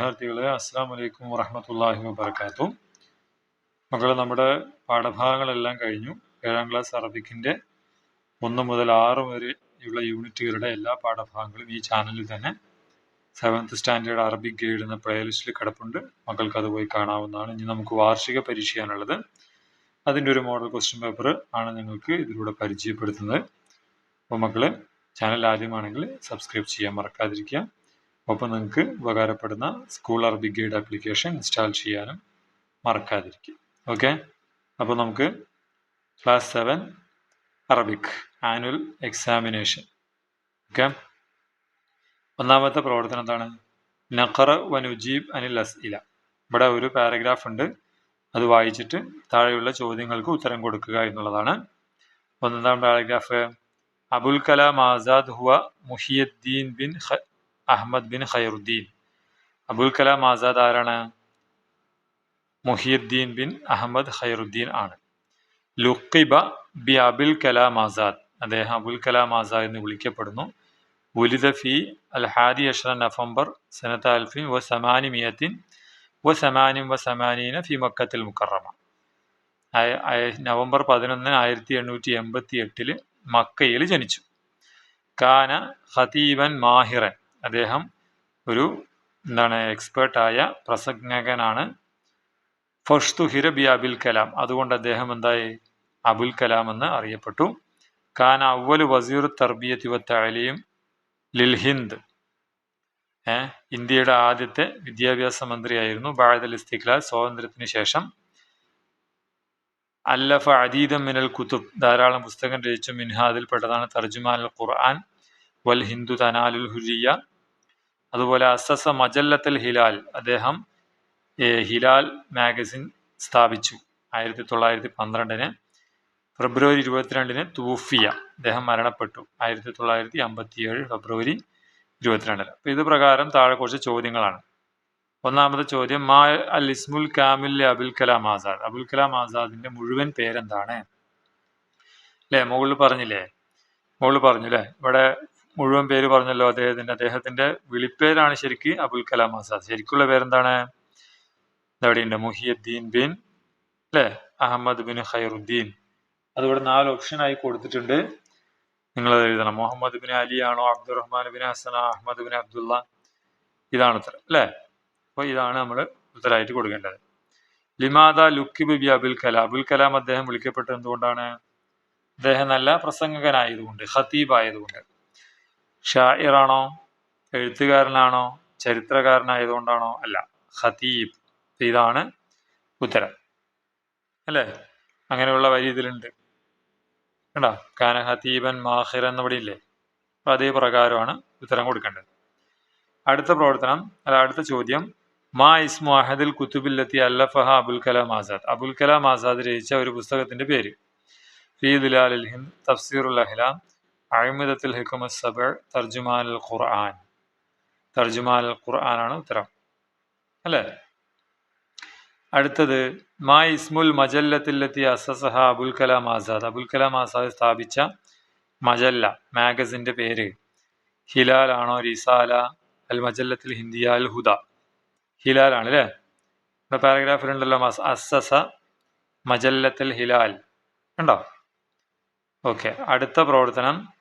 വിദ്യാർത്ഥികളെ അസ്സാം വലൈക്കും വറഹമത്തല്ലാഹി വബർക്കാത്തു മക്കളെ നമ്മുടെ പാഠഭാഗങ്ങളെല്ലാം കഴിഞ്ഞു. ഏഴാം ക്ലാസ് അറബിക്കിന്റെ ഒന്ന് മുതൽ ആറ് വരെയുള്ള യൂണിറ്റുകളുടെ എല്ലാ പാഠഭാഗങ്ങളും ഈ ചാനലിൽ തന്നെ സെവൻത്ത് സ്റ്റാൻഡേർഡ് അറബിക് ഗൈഡ് എന്ന പ്ലേലിസ്റ്റിൽ കിടപ്പുണ്ട്. മക്കൾക്ക് അത് പോയി കാണാവുന്നതാണ്. ഇനി നമുക്ക് വാർഷിക പരീക്ഷയാണുള്ളത് അതിന്റെ ഒരു മോഡൽ ക്വസ്റ്റ്യൻ പേപ്പർ ആണ് നിങ്ങൾക്ക് ഇതിലൂടെ പരിചയപ്പെടുത്തുന്നത്. അപ്പോൾ മക്കൾ ചാനൽ ആദ്യമാണെങ്കിൽ സബ്സ്ക്രൈബ് ചെയ്യാൻ മറക്കാതിരിക്കുക. ഒപ്പം നിങ്ങൾക്ക് ഉപകാരപ്പെടുന്ന school Arabic guide application install ചെയ്യാനും മറക്കാതിരിക്കുക. ഓക്കെ അപ്പോൾ നമുക്ക് class seven Arabic annual examination okay ഒന്നാമത്തെ പ്രവർത്തനം എന്താണ്? നഖറ വനുജീബ് അനിൽ അസ്ഇല. ഇവിടെ ഒരു പാരഗ്രാഫ് ഉണ്ട്. അത് വായിച്ചിട്ട് താഴെയുള്ള ചോദ്യങ്ങൾക്ക് ഉത്തരം കൊടുക്കുക എന്നുള്ളതാണ്. ഒന്നാം പാരഗ്രാഫ് അബുൽ കലാം ആസാദ് ഹുവ മുഹിയുദ്ദീൻ ബിൻ അഹമ്മദ് ബിൻ ഖൈറുദ്ദീൻ. അബുൽ കലാം ആസാദ് ആരാണ്? മുഹിയുദ്ദീൻ ബിൻ അഹമ്മദ് ഖൈറുദ്ദീൻ ആണ്. ലുക്കിബ ബി അബുൽ കലാം ആസാദ്. അദ്ദേഹം അബുൽ കലാം ആസാദ് എന്ന് വിളിക്കപ്പെടുന്നു. വ സമാനി മിയത്തിൻ വ സമാനിം വ സമാനീന ഫി മക്കത്തിൽ മുക്കറമ. നവംബർ പതിനൊന്നിന് ആയിരത്തി എണ്ണൂറ്റി എൺപത്തി എട്ടിൽ മക്കയിൽ ജനിച്ചു. കാന ഖതീബൻ മാഹിറൻ. അദ്ദേഹം ഒരു എന്താണ് എക്സ്പേർട്ടായ പ്രസംഗകനാണ്. ഫഷ്തു ഹിരബി അബുൽ കലാം. അതുകൊണ്ട് അദ്ദേഹം എന്തായി? അബുൽ കലാം എന്ന് അറിയപ്പെട്ടു. ഖാൻ അവൽ വസീർ തർബിയത്തി വ തലീം ലിൽ ഹിന്ദ്. ഇന്ത്യയുടെ ആദ്യത്തെ വിദ്യാഭ്യാസ മന്ത്രിയായിരുന്നു. ബാദൽ ഇസ്തിഖ്ലാൽ സ്വാതന്ത്ര്യത്തിന് ശേഷം. അല്ലഫ അദീദം മിനൽ കുത്തുബ് ധാരാളം പുസ്തകം രചിച്ചു മിൻഹാദിൽപ്പെട്ടതാണ് തർജുമാൻ അൽ ഖുർആൻ. വൽ ഹിന്ദു തനാലുൽ ഹുരിയ അതുപോലെ അസസ മജല്ലത്തൽ ഹിലാൽ അദ്ദേഹം ഹിലാൽ മാഗസിൻ സ്ഥാപിച്ചു ആയിരത്തി തൊള്ളായിരത്തി പന്ത്രണ്ടിന് ഫെബ്രുവരി ഇരുപത്തിരണ്ടിന് തൂഫിയ അദ്ദേഹം മരണപ്പെട്ടു ആയിരത്തി തൊള്ളായിരത്തി അമ്പത്തിയേഴ് ഫെബ്രുവരി ഇരുപത്തിരണ്ടിന്. അപ്പോൾ ഇത് പ്രകാരം താഴെ കുറച്ച് ചോദ്യങ്ങളാണ്. ഒന്നാമത്തെ ചോദ്യം മാ അൽ ഇസ്മുൽ കാമിൽ അബുൽ കലാം ആസാദ്. അബുൽ കലാം ആസാദിന്റെ മുഴുവൻ പേരെന്താണ്? അല്ലേ മുകളിൽ പറഞ്ഞില്ലേ? മുകളിൽ പറഞ്ഞു അല്ലേ ഇവിടെ മുഴുവൻ പേര് പറഞ്ഞല്ലോ അദ്ദേഹത്തിന്റെ അദ്ദേഹത്തിന്റെ വിളിപ്പേരാണ് ശരിക്ക് അബുൽ കലാം ആസാദ്. ശരിക്കുള്ള പേരെന്താണ്? ഇതെവിടെയുണ്ട് മുഹിയുദ്ദീൻ ബിൻ അല്ലേ? അഹമ്മദ് ബിൻ ഖൈറുദ്ദീൻ. അതിവിടെ നാല് ഓപ്ഷനായി കൊടുത്തിട്ടുണ്ട്. നിങ്ങൾ എഴുതണം. മുഹമ്മദ് ബിൻ അലി ആണോ അബ്ദുറഹ്മാൻ ബിൻ ഹസന അഹമ്മദ് ബിൻ അബ്ദുള്ള? ഇതാണ് ഉത്തരം അല്ലേ? അപ്പോൾ ഇതാണ് നമ്മൾ ഉത്തരമായിട്ട് കൊടുക്കേണ്ടത്. ലിമാദ ലുക്കിബ് ബി അബുൽ കലാം. അബുൽ കലാം അദ്ദേഹം വിളിക്കപ്പെട്ടത് എന്തുകൊണ്ടാണ്? അദ്ദേഹം നല്ല പ്രസംഗകനായതുകൊണ്ട് ഖത്തീബ് ആയതുകൊണ്ട്. ഷായിറാണോ എഴുത്തുകാരനാണോ? ചരിത്രകാരനായതുകൊണ്ടാണോ? അല്ല ഹതീബ് ഇതാണ് ഉത്തരം. അല്ലേ? അങ്ങനെയുള്ള വരി ഇതിലുണ്ട്. കണ്ടോ? കാന ഹതീബൻ മാഹിർ എന്നിവിടെ ഇല്ലേ അപ്പൊ അതേ പ്രകാരമാണ് ഉത്തരം കൊടുക്കേണ്ടത്. അടുത്ത പ്രവർത്തനം അല്ല അടുത്ത ചോദ്യം. മാ ഇസ്മു അഹദിൽ കുത്തുബില്ലത്തി അല്ലഫഹ അബുൽ കലാം ആസാദ്. അബുൽ കലാം ആസാദ് രചിച്ച ഒരു പുസ്തകത്തിന്റെ പേര്. ഫീ ദുലാൽ ഹിന്ദ് തഫ്സീറുൽ അഹ്ലാം. അഴിമിദത്തുൽ ഹിക്കുമ സബർ തർജുമാൽ ഖുർആൻ. തർജുമാൽ ഖുർആനാണ് ഉത്തരം. അല്ലേ? അടുത്തത് മാ ഇസ്മുൽ മജല്ലത്തിലെത്തിയ അസസഹ അബുൽ കലാം ആസാദ്. അബുൽ കലാം ആസാദ് സ്ഥാപിച്ച മജല്ല മാഗസിന്റെ പേര്. ഹിലാൽ ആണോ റിസാല അൽ മജല്ലത്തിൽ ഹിന്ദിയ അൽ ഹുദ? ഹിലാൽ ആണ് അല്ലേ? ഇവിടെ പാരഗ്രാഫിലുണ്ടല്ലോ അസസ മജല്ലത്തിൽ ഹിലാൽ. ഉണ്ടോ? ഓക്കെ അടുത്ത പ്രവർത്തനം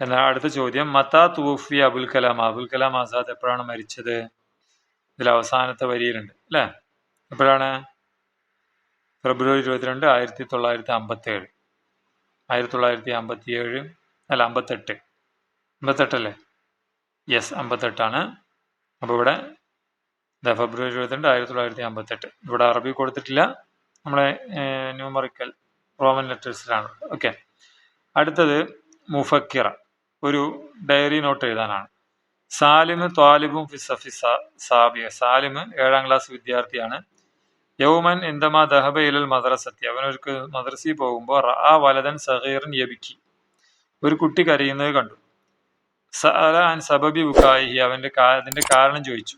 എന്നാൽ അടുത്ത ചോദ്യം. മത്താ തൂഫി അബുൽ കലാം. അബുൽ കലാം ആസാദ് എപ്പോഴാണ് മരിച്ചത്? ഇതിൽ അവസാനത്തെ വരിയിലുണ്ട് അല്ലേ? എപ്പോഴാണ്? ഫെബ്രുവരി ഇരുപത്തിരണ്ട് ആയിരത്തി തൊള്ളായിരത്തി അമ്പത്തി ഏഴ് ആയിരത്തി തൊള്ളായിരത്തി അമ്പത്തി ഏഴ് അല്ല അമ്പത്തെട്ട്. അമ്പത്തെട്ടല്ലേ? യെസ് അമ്പത്തെട്ടാണ്. അപ്പോൾ ഇവിടെ ഫെബ്രുവരി ഇരുപത്തിരണ്ട് ആയിരത്തി തൊള്ളായിരത്തി അമ്പത്തെട്ട് ഇവിടെ അറബി കൊടുത്തിട്ടില്ല. നമ്മളെ ന്യൂമറിക്കൽ റോമൻ ലെറ്റേഴ്സിലാണ്. ഓക്കെ. അടുത്തത് മുഫക്കിറ. ഒരു ഡയറി നോട്ട് എഴുതാനാണ്. സാലിമ് ത്വാലിബും ഫിസഫി സാബിയ. സാലിമ് ഏഴാം ക്ലാസ് വിദ്യാർത്ഥിയാണ്. യൗമൻ ഇന്ദമാ ദഹബ ഇലൽ മദ്രസത്തി. അവനൊരു മദ്രസയിൽ പോകുമ്പോൾ ആ വലതൻ സഹീറിൻ യബിക്കി. ഒരു കുട്ടി കരയുന്നത് കണ്ടു. സഅല അൻ സബബി ബുക്കായി അവന്റെ അതിന്റെ കാരണം ചോദിച്ചു.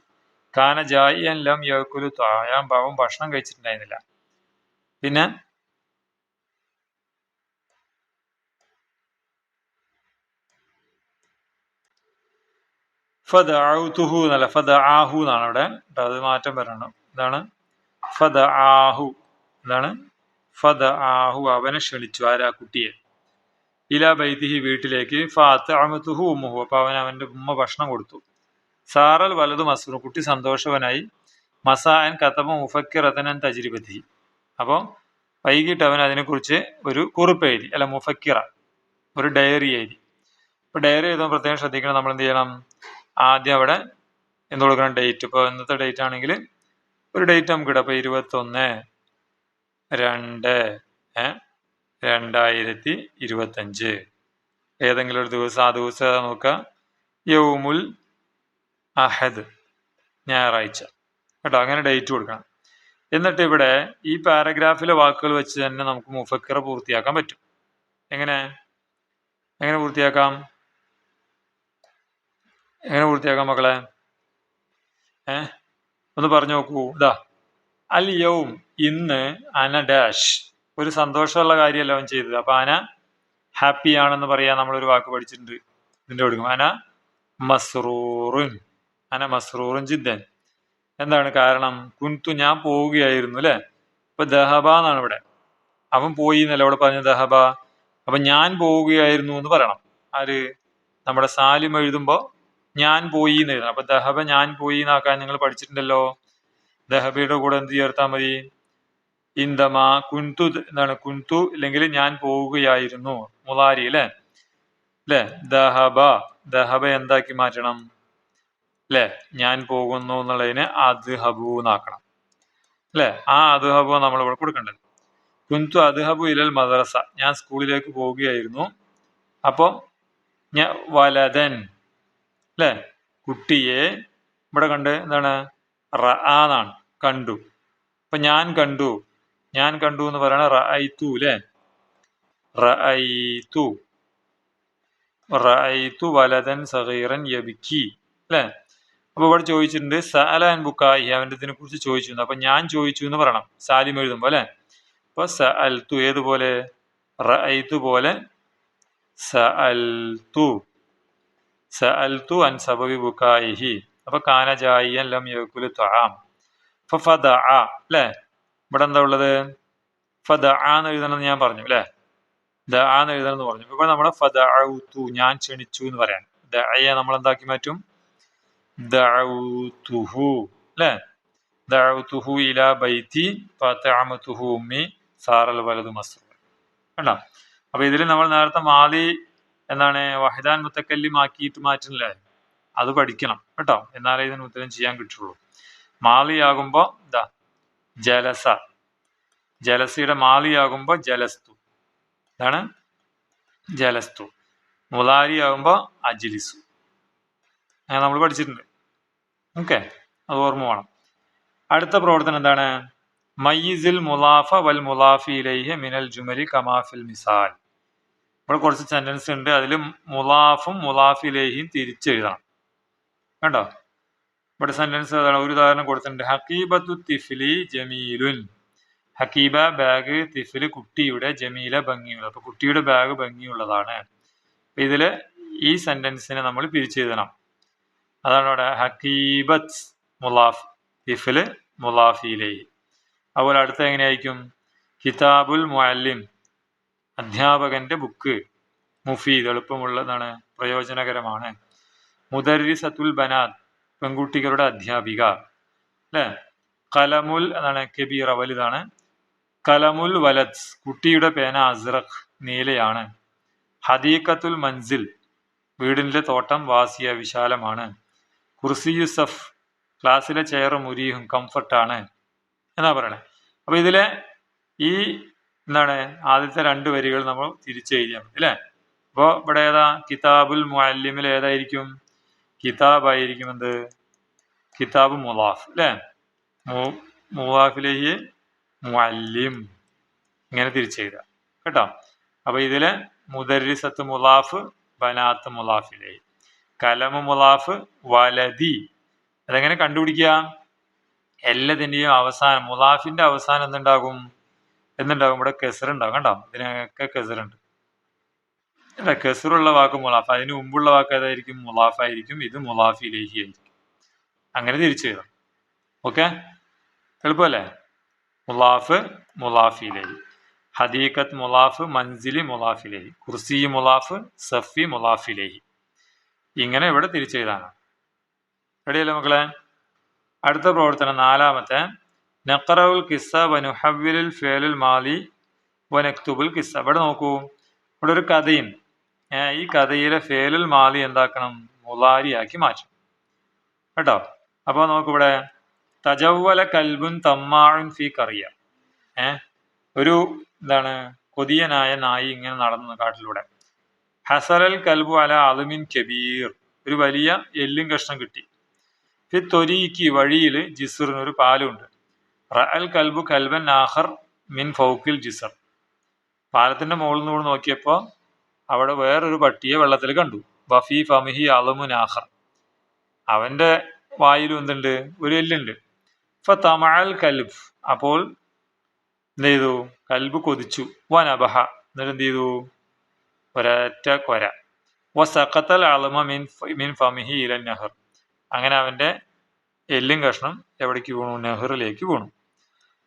കാന ജായിയൻ ലം യഅകുലു തായാൻ ഭക്ഷണം കഴിച്ചിട്ടുണ്ടായിരുന്നില്ല. പിന്നെ ഫദ എന്നല്ല ഫദ ആഹു എന്നാണ് അവിടെ. അത് മാറ്റം വരണം. ഇതാണ് ഫദ ആഹു എന്താണ്? ഫദ ആഹു അവനെ ക്ഷണിച്ചു ആരാ? കുട്ടിയെ. ഇല ബൈതിഹി വീട്ടിലേക്ക് ഫാത്ത് അമത്തുഹു ഉമ്മുഹു. അപ്പൊ അവൻ അവന്റെ ഉമ്മ ഭക്ഷണം കൊടുത്തു. സാറൽ വലതു മസൂർ കുട്ടി സന്തോഷവനായി. മസാൻ കഥമ മുഫക്കിറത്തനൻ തജിരിപതി അപ്പോൾ വൈകിട്ട് അവൻ അതിനെക്കുറിച്ച് ഒരു കുറിപ്പ് എഴുതി. അല്ല മുഫക്കിറ. ഒരു ഡയറി എഴുതി. ഇപ്പൊ ഡയറി എഴുതുമ്പോൾ പ്രത്യേകം ശ്രദ്ധിക്കണം. നമ്മൾ എന്ത് ചെയ്യണം? ആദ്യം അവിടെ എന്ത് കൊടുക്കണം? ഡേറ്റ് ഇപ്പോൾ ഇന്നത്തെ ഡേറ്റ് ആണെങ്കിൽ ഒരു ഡേറ്റ് നമുക്ക് ഇടാം അപ്പോൾ ഇരുപത്തൊന്ന് രണ്ട് രണ്ടായിരത്തി ഇരുപത്തഞ്ച്. ഏതെങ്കിലും ഒരു ദിവസം ആ ദിവസം നോക്കുക? യൗമുൽ അഹദ് ഞായറാഴ്ച. കേട്ടോ അങ്ങനെ ഡേറ്റ് കൊടുക്കണം. എന്നിട്ട് ഇവിടെ ഈ പാരഗ്രാഫിലെ വാക്കുകൾ വെച്ച് തന്നെ നമുക്ക് മുഫക്കറ പൂർത്തിയാക്കാൻ പറ്റും. എങ്ങനെ? എങ്ങനെ പൂർത്തിയാക്കാം? എങ്ങനെ പൂർത്തിയാക്കാം മക്കളെ? ഏ? ഒന്ന് പറഞ്ഞു നോക്കൂ. ഇതാ അൽ യൗം ഇന്ന് അന ഡാഷ്. ഒരു സന്തോഷമുള്ള കാര്യമല്ല അവൻ ചെയ്തത്. അപ്പൊ അന ഹാപ്പി ആണെന്ന് പറയാൻ നമ്മളൊരു വാക്ക് പഠിച്ചിട്ടുണ്ട്. ഇതിന്റെ കൊടുക്കും അന മസ്റൂറുൻ. അന മസ്റൂറുൻ ജിദ്ദൻ. എന്താണ് കാരണം? കുന്തു ഞാൻ പോവുകയായിരുന്നു അല്ലെ? ഇപ്പൊ ദഹബ എന്നാണ് ഇവിടെ. അവൻ പോയി എന്നല്ല അവിടെ പറഞ്ഞ ദഹബ? അപ്പൊ ഞാൻ പോവുകയായിരുന്നു എന്ന് പറയണം. ആര്? നമ്മുടെ സാലിം എഴുതുമ്പോ ഞാൻ പോയി എന്ന് എഴുതണം. അപ്പൊ ദഹബ ഞാൻ പോയി എന്നാക്കാൻ നിങ്ങൾ പഠിച്ചിട്ടുണ്ടല്ലോ. ദഹബയുടെ കൂടെ എന്ത് ചേർത്താൽ മതി? ഇന്ദമ കുന്തു എന്താണ് കുന്തു ഇല്ലെങ്കിൽ ഞാൻ പോവുകയായിരുന്നു. മുലാരി അല്ലെ? അല്ലെ? ദഹബ. ദഹബ എന്താക്കി മാറ്റണം? അല്ലെ? ഞാൻ പോകുന്നു എന്നുള്ളതിന് അദ്ഹബു എന്നാക്കണം. അല്ലെ? ആ അദ്ഹബു നമ്മൾ ഇവിടെ കൊടുക്കേണ്ടത് കുന്തു അദ്ഹബു ഇലൽ മദ്രസ. ഞാൻ സ്കൂളിലേക്ക് പോവുകയായിരുന്നു. അപ്പൊ ഞാൻ വലതൻ അല്ലെ കുട്ടിയെ ഇവിടെ കണ്ട് എന്താണ്? റആന്നാണ് കണ്ടു. അപ്പൊ ഞാൻ കണ്ടു. ഞാൻ കണ്ടു എന്ന് പറയണ റഅയ്തു അല്ലെ റഅയ്തു റഅയ്തു വലതൻ സഹീറൻ യബിക്കി അല്ലെ അപ്പൊ ഇവിടെ ചോദിച്ചിട്ടുണ്ട് സഅലാൻ ബുക്കായി അവന്റെ ഇതിനെ കുറിച്ച് ചോദിച്ചു അപ്പൊ ഞാൻ ചോദിച്ചു എന്ന് പറയണം. സാലിം എഴുതുമ്പോ അല്ലെ അപ്പൊ സഅൽതു ഏതുപോലെ? റഅയ്തു പോലെ സഅൽതു അൽത്തു അൻ സബബി ബുക്കായിഹി അപ്പൊ കാന ജായിയൻ ലം യകുലു തആം ആ അല്ലേ ഇവിടെ എന്താ ഉള്ളത്? ഫദ എന്ന് എഴുതണമെന്ന് ഞാൻ പറഞ്ഞു അല്ലേ ദ എന്ന് എഴുതണം എന്ന് പറഞ്ഞു. ഇപ്പോൾ നമ്മുടെ ഫദഉതു ഞാൻ ക്ഷണിച്ചു എന്ന് പറയാൻ ദഅയ നമ്മൾ എന്താക്കി മാറ്റും? ദഅഉതുഹു അല്ലേ ദഅഉതുഹു ഇലാ ബൈത്തി ഫതഅമതുഹു ഉമ്മി സാറൽ വലതു മസ്റൂർ. കണ്ടോ? അപ്പൊ ഇതിൽ നമ്മൾ നേരത്തെ മാലി എന്താണ് വഹിദാൻ മുത്തക്കല്ലി മാക്കിയിട്ട് മാറ്റുന്നില്ലേ? അത് പഠിക്കണം കേട്ടോ. എന്നാലേ ഇതിന് ഉത്തരം ചെയ്യാൻ കിട്ടുള്ളൂ. മാളിയാകുമ്പോ എന്താ ജലസ. ജലസയുടെ മാളിയാകുമ്പോ ജലസ്തു. എന്താണ് ജലസ്തു. മുലാരിയാകുമ്പോ അജിലിസു. അങ്ങനെ നമ്മൾ പഠിച്ചിട്ടുണ്ട്. ഓക്കെ അത് ഓർമ്മ വേണം. അടുത്ത പ്രവർത്തനം എന്താണ്? മയ്യിസിൽ മുലാഫ വൽ മുലാഫിയിലേഹ് മിനൽ ജുമലി കമാഫിൽ മിസാൽ. ഇവിടെ കുറച്ച് സെന്റൻസ് ഉണ്ട്. അതിൽ മുലാഫും മുലാഫിലേഹിയും തിരിച്ചെഴുതണം. കണ്ടോ? ഇവിടെ സെന്റൻസ് അതാണ് ഒരു ഉദാഹരണം കൊടുത്തിട്ടുണ്ട്. ഹക്കീബത്തു തിഫിലി ജമീലുൻ. ഹക്കീബ ബാഗ് തിഫിൽ കുട്ടിയുടെ ജമീല ഭംഗിയുള്ള. അപ്പൊ കുട്ടിയുടെ ബാഗ് ഭംഗിയുള്ളതാണ്. അപ്പൊ ഇതിൽ ഈ സെന്റൻസിനെ നമ്മൾ പിരിച്ചെഴുതണം. അതാണ് ഇവിടെ ഹക്കീബത്ത് മുലാഫ് തിഫിൽ മുലാഫിലേ അതുപോലെ അടുത്ത എങ്ങനെയായിരിക്കും കിതാബുൽ മുഅല്ലിം. അധ്യാപകന്റെ ബുക്ക് മുഫീദ് എളുപ്പമുള്ളതാണ് പ്രയോജനകരമാണ്. മുദരിസത്തുൽ ബനാദ് പെൺകുട്ടികളുടെ അധ്യാപിക അല്ലെ? കലമുൽ എന്നാണ് കബീറ വലുതാണ് കലമുൽ വലത് കുട്ടിയുടെ പേന അസ്രഖ് നീലയാണ്. ഹദീഖത്തുൽ മൻസിൽ വീടിന്റെ തോട്ടം വാസിയ വിശാലമാണ്. കുർസി യുസഫ് ക്ലാസ്സിലെ ചെയർ മുരീഹും കംഫർട്ടാണ് എന്നാ പറയണേ? അപ്പൊ ഇതിലെ ഈ എന്താണ്? ആദ്യത്തെ രണ്ട് വരികൾ നമ്മൾ തിരിച്ചെഴുതിയാൽ മതി അല്ലേ? അപ്പോൾ ഇവിടെ ഏതാ? കിതാബുൽ മുഅല്ലിമിൽ ഏതായിരിക്കും? കിതാബ് ആയിരിക്കും എന്ത്? കിതാബ് മുലാഫ് അല്ലേ? മുലാഫിലേക്ക് മുഅല്ലിം. ഇങ്ങനെ തിരിച്ചെഴുതാം കേട്ടോ? അപ്പൊ ഇതിൽ മുദരിസത്ത് മുലാഫ് ബനാത്ത് മുലാഫിലേ കലമ് മുലാഫ് വലതി അതെങ്ങനെ കണ്ടുപിടിക്കുക? എല്ലാത്തിന്റെയും അവസാനം മുലാഫിന്റെ അവസാനം എന്തുണ്ടാകും? എന്തുണ്ടാകും ഇവിടെ കെസറുണ്ടാകും കണ്ടോ? ഇതിനൊക്കെ കെസറുണ്ട്. അല്ല കെസറുള്ള വാക്ക് മുലാഫ അതിന് മുമ്പുള്ള വാക്ക് ഏതായിരിക്കും? മുലാഫായിരിക്കും ഇത് മുലാഫി ലേഹി ആയിരിക്കും അങ്ങനെ തിരിച്ചു ചെയ്തു ഓക്കെ? എളുപ്പമല്ലേ? മുലാഫ് മുലാഫിലേഹി ഹദീഖത്ത് മുലാഫ് മൻസിലി മുലാഫിലേഹി കുർസി മുലാഫ് സഫി മുലാഫിലേഹി ഇങ്ങനെ ഇവിടെ തിരിച്ചു ചെയ്താണ് റെഡിയല്ലേ മക്കളെ? അടുത്ത പ്രവർത്തനം നാലാമത്തെ. നഖറവുൽ കിസ്സ വനുഹവിലുൽ ഫേലുൽ മാലി വനക്തുബുൽ കിസ്സ ഇവിടെ നോക്കൂ. ഇവിടെ ഒരു കഥയും. ഈ കഥയിലെ ഫേലുൽ മാലി എന്താക്കണം? മുലാരിയാക്കി മാറ്റും. കേട്ടോ? അപ്പോൾ നോക്കിവിടെ തജവ്വല കൽബുൻ തമ്മാഴുൻ ഫി കറിയ. ഏ ഒരു എന്താണ് കൊതിയനായ നായി ഇങ്ങനെ നടന്നു കാട്ടിലൂടെ. ഹസറൽ കൽബു അല അലുമിൻ കബീർ. ഒരു വലിയ എല്ലും കഷ്ണം കിട്ടി. ഫി തൊരീക്ക് വഴിയിൽ ഒരു പാലുണ്ട്. റഅൽ കൽബു കൽബൻ ആഹർ മിൻ ഫൗക്കിൽ ജിസർ. പാലത്തിന്റെ മുകളിൽ നിന്ന് നോക്കിയപ്പോൾ അവിടെ വേറൊരു പട്ടിയെ വെള്ളത്തിൽ കണ്ടു. വഫി ഫമിഹി അലമുൻ ആഹർ അവന്റെ വായിലും എന്തുണ്ട്? ഒരു എല്ലുണ്ട്. ഫ തമാൽ കൽബ്. അപ്പോൾ എന്ത് ചെയ്തു? കൽബ് കൊതിച്ചു. വനബഹ. എന്നിട്ട് എന്ത് ചെയ്തു? ഒരറ്റ കൊര. വസഖത്തൽ അളമ മിൻ മിൻ ഫമിഹി ഇല നെഹർ. അങ്ങനെ അവന്റെ എല്ലും കഷ്ണം എവിടേക്ക് വീണു? നെഹറിലേക്ക് വീണു.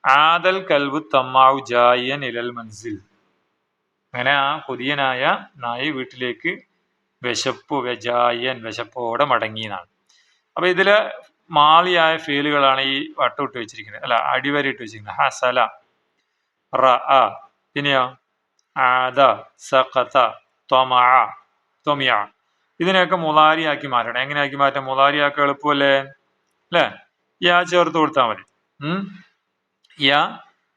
ആദൽ കൽബു തമ്മാവു ജായൻ ഇലൽ മൻസിൽ. അങ്ങനെ ആ കൊതിയനായ നായി വീട്ടിലേക്ക് വിശപ്പ് വെജായൻ വിശപ്പോടെ മടങ്ങിയെന്നാണ് അപ്പൊ ഇതിൽ മാളിയായ ഫീലുകളാണ് ഈ വട്ടമിട്ട് വെച്ചിരിക്കുന്നത്. അല്ല അടിവരയിട്ട് വെച്ചിരിക്കുന്നത്. ഹസല റ അ പിന്നെയോ? ആദ സഖത തൊമാ തൊമിയ. ഇതിനെയൊക്കെ മുലാരിയാക്കി മാറ്റണം. എങ്ങനെയാക്കി മാറ്റാം? മുലാരിയാക്കി എളുപ്പമല്ലേ? അല്ലേ? യാ ചേർത്ത് കൊടുത്താൽ മതി. യാ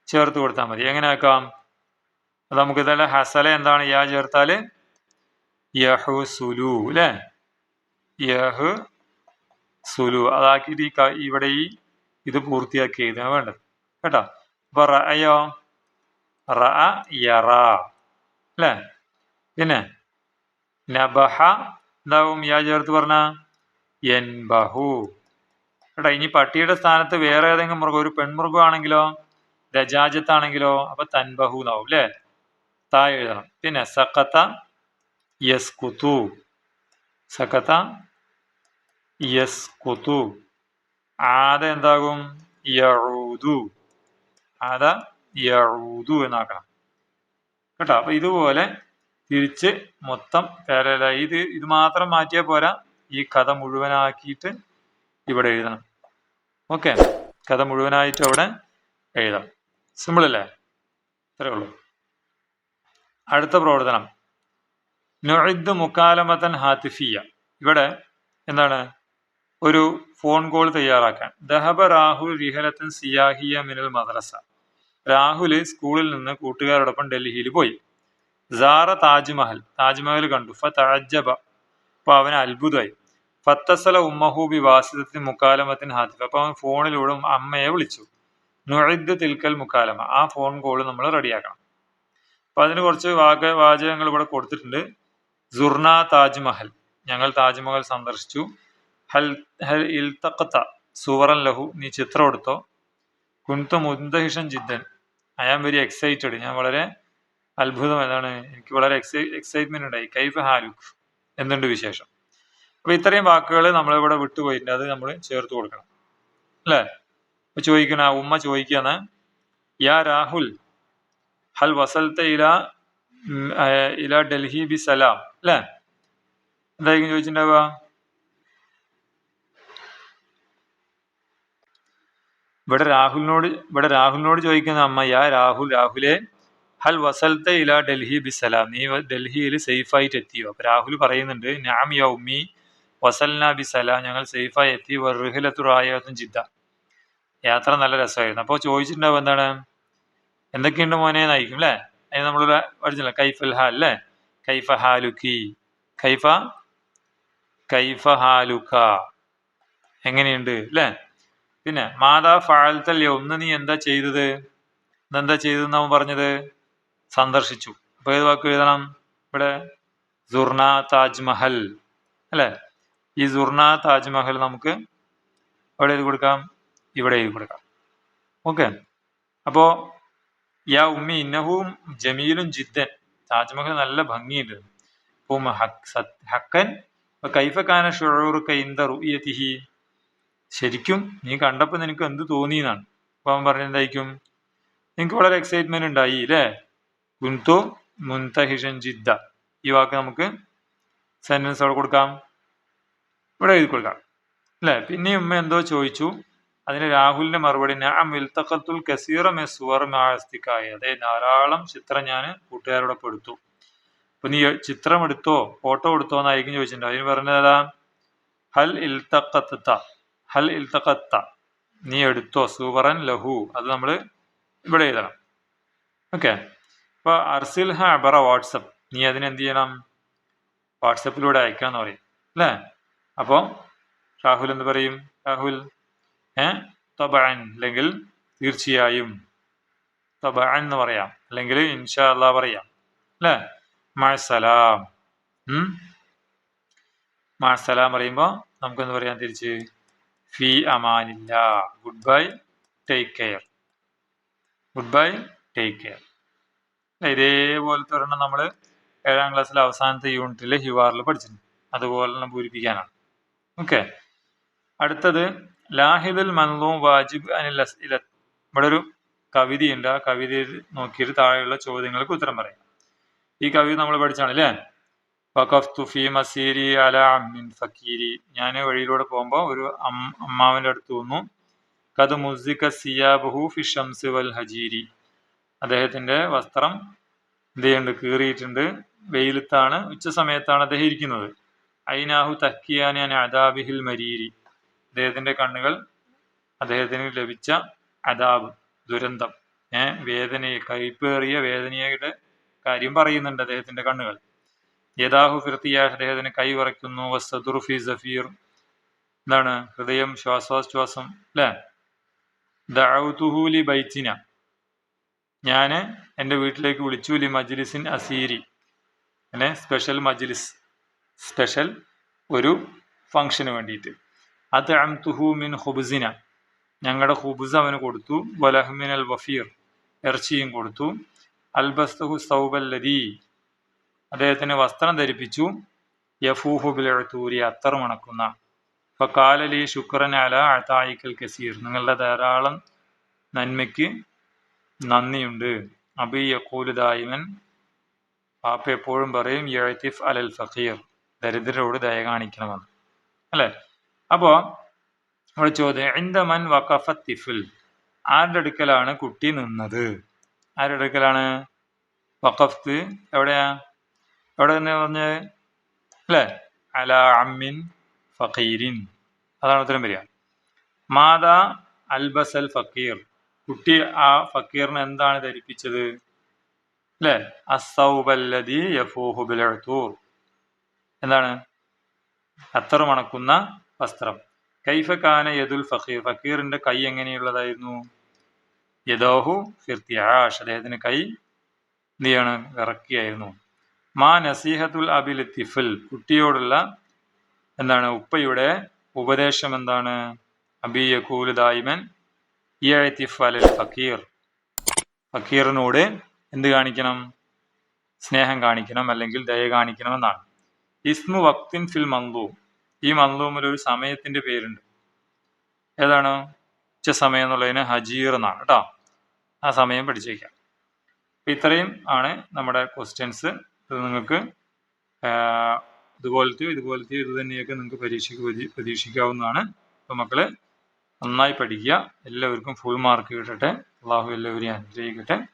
ചേർത്ത് കൊടുത്താൽ മതി. എങ്ങനെ ആക്കാം? അത് നമുക്ക് ഇതല്ല ഹസല എന്താണ്? യാ ചേർത്താൽ യഹു സുലു അല്ലേ യഹ് സുലു അതാക്കിയിട്ട് ഈ ഇവിടെ ഈ ഇത് പൂർത്തിയാക്കി എഴുതാൻ വേണ്ടത്. കേട്ടോ? അപ്പൊ റയോ റ യറ അല്ലേ പിന്നെ നബഹ എന്താവും? യാ ചേർത്ത് പറഞ്ഞ? എൻബഹു. കേട്ടോ ഇനി പട്ടിയുടെ സ്ഥാനത്ത് വേറെ ഏതെങ്കിലും മൃഗം ഒരു പെൺമൃഗമാണെങ്കിലോ രജാജത്താണെങ്കിലോ അപ്പൊ തൻബഹു എന്നാവും അല്ലേ താ എഴുതണം. പിന്നെ സഖത്ത യസ്കുതു. സഖത്ത യസ്കുതു. ആദ എന്താകും? യഊദു ആദ യഊദു എന്നാക്കണം. കേട്ടോ അപ്പൊ ഇതുപോലെ തിരിച്ച് മൊത്തം പേരല്ല ഇത് ഇത് മാത്രം മാറ്റിയാൽ പോരാ. ഈ കഥ മുഴുവനാക്കിയിട്ട് ഇവിടെ എഴുതണം. ഓക്കെ. കഥ മുഴുവനായിട്ട് അവിടെ എഴുതാം. സിമ്പിൾ അല്ലേ? ഇത്രേ ഉള്ളൂ. അടുത്ത പ്രവർത്തനം. നൊഴിദ് മുക്കാലമത്തൻ ഹാത്തിഫിയ. ഇവിടെ എന്താണ്? ഒരു ഫോൺ കോൾ തയ്യാറാക്കാൻ. ദഹബ രാഹുൽ റിഹലത്തൻ സിയാഹിയ മിനൽ മദ്രസ. രാഹുൽ സ്കൂളിൽ നിന്ന് കൂട്ടുകാരോടൊപ്പം ഡൽഹിയിൽ പോയി. സാറ താജ്മഹൽ. താജ്മഹൽ കണ്ടു. ഫ താജബ അപ്പൊ അവന് അത്ഭുതമായി. ഫത്തസല ഉമ്മഹൂബി വാസിദത്തിന് മുക്കാലമത്തിന് ഹാത്തിഫ് അപ്പൊ അവൻ ഫോണിലൂടെ അമ്മയെ വിളിച്ചു. നുഴിദ് തിൽക്കൽ മുക്കാലമ. ആ ഫോൺ കോൾ നമ്മൾ റെഡിയാക്കണം. അപ്പൊ അതിന് കുറച്ച് വാക വാചകങ്ങൾ ഇവിടെ കൊടുത്തിട്ടുണ്ട്. സുർണ താജ്മഹൽ ഞങ്ങൾ താജ്മഹൽ സന്ദർശിച്ചു. ഹൽ ഹൽ ഇൽത്തഖത്ത സുവറൻ ലഹു നീ ചിത്രം എടുത്തോ? കുൻതു മുന്തഹിഷൻ ജിദ്ദൻ. I am very excited. ഞാൻ വളരെ അത്ഭുതം. എന്താണ്? എനിക്ക് വളരെ എക്സൈ എക്സൈറ്റ്മെന്റ് ഉണ്ടായി. കൈഫ് ഹാലുഖ്. എന്നുണ്ട് വിശേഷം? അപ്പൊ ഇത്രയും വാക്കുകൾ നമ്മളിവിടെ വിട്ടുപോയിട്ടുണ്ട്. അത് നമ്മൾ ചേർത്ത് കൊടുക്കണം. അല്ലേ? അപ്പൊ ചോദിക്കണ ഉമ്മ ചോദിക്കാണ് യാ രാഹുൽ ഹൽ വസൽത്ത ഇല ഇല ഡൽഹി ബി സലാം. അല്ലേ? എന്തായിരിക്കും ചോദിച്ചിട്ടുണ്ടാവുക? ഇവിടെ രാഹുലിനോട് ഇവിടെ രാഹുലിനോട് ചോദിക്കുന്ന അമ്മ യാ രാഹുൽ രാഹുലെ ഹൽ വസൽത്ത ഇല ഡൽഹി ബി സലാം. നീ ഡൽഹിയിൽ ഡൽഹിയിൽ സേഫായിട്ട് എത്തിയോ? അപ്പൊ രാഹുൽ പറയുന്നുണ്ട് നാം യാ ഉമ്മി ബി സലാം ഞങ്ങൾ സേഫായി എത്തി. വറുഹിലത്തുറായത്തും ജിദ്ദ. യാത്ര നല്ല രസമായിരുന്നു. അപ്പോൾ ചോദിച്ചിട്ടുണ്ടാവും എന്താണ്? എന്തൊക്കെയുണ്ട് മോനെ നയിക്കും അല്ലേ അതിന് നമ്മൾ പഠിച്ചില്ല കൈഫൽ ഹാൽ അല്ലേ കൈഫ ഹാലുക്കി. കൈഫ? കൈഫ ഹാലുക്ക. എങ്ങനെയുണ്ട് അല്ലേ പിന്നെ മാതാ ഫാൽത്തല്ലേ ഒന്ന് നീ എന്താ ചെയ്തത്? ഇന്നെന്താ ചെയ്തതെന്ന് അവൻ പറഞ്ഞത്? സന്ദർശിച്ചു. അപ്പൊ ഏത് വാക്ക് എഴുതണം? ഇവിടെ? സുർണ താജ്മഹൽ. അല്ലേ? ഈ സുർണ താജ്മഹൽ നമുക്ക് എവിടെ എഴുതി കൊടുക്കാം ഇവിടെ എഴുതി കൊടുക്കാം. ഓക്കെ അപ്പോ യാ ഉമ്മി ഇന്നഹും ജമീലും ജിദ്ദൻ. താജ്മഹൽ നല്ല ഭംഗിയുണ്ട്. ഹക്കൻ കൈഫക്കാന ഇന്ദ റുയതിഹി ശരിക്കും നീ കണ്ടപ്പോൾ നിനക്ക് എന്ത് തോന്നി എന്നാണ്. അപ്പൊ അവൻ പറഞ്ഞ എന്തായിരിക്കും? നിനക്ക് വളരെ എക്സൈറ്റ്മെന്റ് ഉണ്ടായി അല്ലേ കുൻതു മുൻതഹിഷൻ ജിദ്ദ. ഈ വാക്ക് നമുക്ക് സെന്റൻസ് അവിടെ കൊടുക്കാം. ഇവിടെ എഴുതി കൊടുക്കാം. അല്ലേ? പിന്നെ ഉമ്മ എന്തോ ചോദിച്ചു. അതിന് രാഹുലിന്റെ മറുപടി ഞാൻ കസീറ അതെ ധാരാളം ചിത്രം ഞാൻ കൂട്ടുകാരോടൊപ്പം എടുത്തു. അപ്പൊ നീ ചിത്രം എടുത്തോ ഫോട്ടോ എടുത്തോ എന്നായിരിക്കും ചോദിച്ചിട്ടുണ്ട് അതിന് പറഞ്ഞതാ ഹൽ ഇൽത്തഖത്ത ഹൽ നീ എടുത്തോ സുവറൻ ലഹു. അത് നമ്മൾ ഇവിടെ എഴുതണം. ഓക്കെ? അപ്പൊ അർസിൽ ഹ അബറ വാട്സപ്പ്. നീ അതിനെന്ത് ചെയ്യണം? വാട്സപ്പിലൂടെ അയക്കാന്ന് പറയും. അല്ലേ? അപ്പോൾ രാഹുൽ എന്ന് പറയും? രാഹുൽ ഏ? അല്ലെങ്കിൽ തീർച്ചയായും തബഅൻ എന്ന് പറയാം. അല്ലെങ്കിൽ ഇൻഷാ പറയാം. അല്ലേ? മഴസലാം മഴസലാം പറയുമ്പോൾ നമുക്കെന്ത് പറയാം തിരിച്ച്? ഫി അമാനില്ല. Good bye take care. Good bye take care. ഇതേപോലത്തെ ഒരെണ്ണം നമ്മൾ ഏഴാം ക്ലാസ്സിലെ അവസാനത്തെ യൂണിറ്റിൽ ഹിവാറിൽ പഠിച്ചിട്ടുണ്ട്. അതുപോലെ തന്നെ പൂരിപ്പിക്കാനാണ്. ഓക്കെ അടുത്തത് ലാഹിദുൽ മൻലൂം വാജിബ് അനിൽ അസ്ഇല ഇവിടെ ഒരു കവിതയുണ്ട്. ആ കവിതയിൽ നോക്കിയിട്ട് താഴെയുള്ള ചോദ്യങ്ങൾക്ക് ഉത്തരം പറയാം. ഈ കവിത നമ്മൾ പഠിച്ചാണ് അല്ലേ? വഖഫ്തു ഫി മസീരി അല അമ്മിൻ ഫക്കീരി ഞാൻ വഴിയിലൂടെ പോകുമ്പോൾ ഒരു അമ്മാവിന്റെ അടുത്ത് വന്നു. കത് മുസിക സിയാബഹു ഫി ഷംസ് വൽ ഹജീരി. അദ്ദേഹത്തിന്റെ വസ്ത്രം എന്ത് ചെയ്യുന്നുണ്ട്? കീറിയിട്ടുണ്ട്. വെയിലത്താണ് ഉച്ച സമയത്താണ് അദ്ദേഹം ഇരിക്കുന്നത്. ഐനാഹു തക്കിയാൻ അദാബിഹിൽ മരീരി. അദ്ദേഹത്തിന്റെ കണ്ണുകൾ അദ്ദേഹത്തിന് ലഭിച്ച അദാബ് ദുരന്തം. ഏഹ് വേദനയെ കയ്പേറിയ വേദനയുടെ കാര്യം പറയുന്നുണ്ട് അദ്ദേഹത്തിന്റെ കണ്ണുകൾ. യഥാഹു ഫിർത്തിയ അദ്ദേഹത്തിന് കൈ വിറയ്ക്കുന്നു. വസ്തുർഫി സഫീർ. എന്താണ് ഹൃദയം ശ്വാസോച്ഛ്വാസം അല്ലേ ദൗതുഹൂലി ബൈച്ചിന ഞാൻ എന്റെ വീട്ടിലേക്ക് വിളിച്ചു. ലി മജ്ലിസിൻ അസീരി. അല്ലെ സ്പെഷ്യൽ മജ്ലിസ്. സ്പെഷ്യൽ ഒരു ഫംഗ്ഷന് വേണ്ടിയിട്ട്. അത് അംതുഹു മിൻ ഹുബുസിന ഞങ്ങളുടെ ഹുബുസ് അവന് കൊടുത്തു. വലഹ്മിൻ അൽ വഫീർ. ഇറച്ചിയും കൊടുത്തു. അൽബസ്തുഹു സൗബല്ലദീ. അദ്ദേഹത്തിന് വസ്ത്രം ധരിപ്പിച്ചു. യഫൂഹു ബിലൂരി അത്തർ മണക്കുന്ന. ഇപ്പൊ കാലലി ശുക്രൻ അല അത്തായിക്കൽ കസീർ. നിങ്ങളുടെ ധാരാളം നന്മയ്ക്ക് നന്ദിയുണ്ട്. അബി യക്കൂൽ ദായിമൻ. പാപ്പ എപ്പോഴും പറയും യഴത്തിഫ് അലൽ ഫഖീർ. ദരിദ്രരോട് ദയ കാണിക്കണമെന്ന്. അല്ലേ? അപ്പോ നമ്മുടെ ചോദ്യം ഇന്ദമൻ വഖഫ തിഫിൽ? ആരുടെ അടുക്കലാണ് കുട്ടി നിന്നത്? ആരുടെ അടുക്കലാണ്? വഖഫ്ത്ത് എവിടെയാ? എവിടെ തന്നെ പറഞ്ഞത്? അല്ലേ? അല അമ്മിൻ ഫഖീരിൻ. അതാണ് ഉത്തരം വരിക. മാതാ അൽബസൽ ഫക്കീർ. കുട്ടി ആ ഫക്കീറിന് എന്താണ് ധരിപ്പിച്ചത്? അല്ലേ? അസൗബല്ലദി യഫൂഹു ബിലൂർ എന്താണ്? അത്തറ് മണക്കുന്ന വസ്ത്രം. കൈഫ കാന യദുൽ ഫഖീർ. ഫക്കീറിന്റെ കൈ എങ്ങനെയുള്ളതായിരുന്നു? യദോഹു ഫിർത്തിയാഷ് അദ്ദേഹത്തിന് കൈ നീയാണ് ചെയ്യാണ് ഇറക്കിയായിരുന്നു. മാ നസീഹത്തുൽ അബിൽ തിഫിൽ. കുട്ടിയോടുള്ള എന്താണ്? ഉപ്പയുടെ ഉപദേശം എന്താണ്? അബി യക്കൂൽ ദായിമൻ ഇയത്തിഫ് അലൽ ഫക്കീർ ഫക്കീറിനോട് എന്ത് കാണിക്കണം? സ്നേഹം കാണിക്കണം അല്ലെങ്കിൽ ദയ കാണിക്കണം എന്നാണ്. ഇസ്മു വക്തിൻ ഫിൽ മന്ദൂം ഈ മന്ദൂമിൽ ഒരു സമയത്തിന്റെ പേരുണ്ട്. ഏതാണ്? ഉച്ച സമയം എന്നുള്ളതിന് ഹജീർ എന്നാണ് കേട്ടോ ആ സമയം പഠിച്ചേക്കാം. അപ്പൊ ഇത്രയും ആണ് നമ്മുടെ ക്വസ്റ്റ്യൻസ് ഇത് നിങ്ങൾക്ക് ഇതുപോലത്തെയോ ഇതുപോലത്തെയോ ഇത് തന്നെയൊക്കെ നിങ്ങൾക്ക് പരീക്ഷയ്ക്ക് പ്രതീ- പ്രതീക്ഷിക്കാവുന്നതാണ്. അപ്പോൾ മക്കൾ നന്നായി പഠിക്കുക. എല്ലാവർക്കും ഫുൾ മാർക്ക് കിട്ടട്ടെ. അള്ളാഹു എല്ലാവരെയും അനുഗ്രഹിക്കട്ടെ.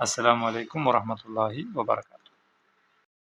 അസ്സാം വലൈക്കും വറഹമത്തല്ലാഹി വബർക്കാത്തു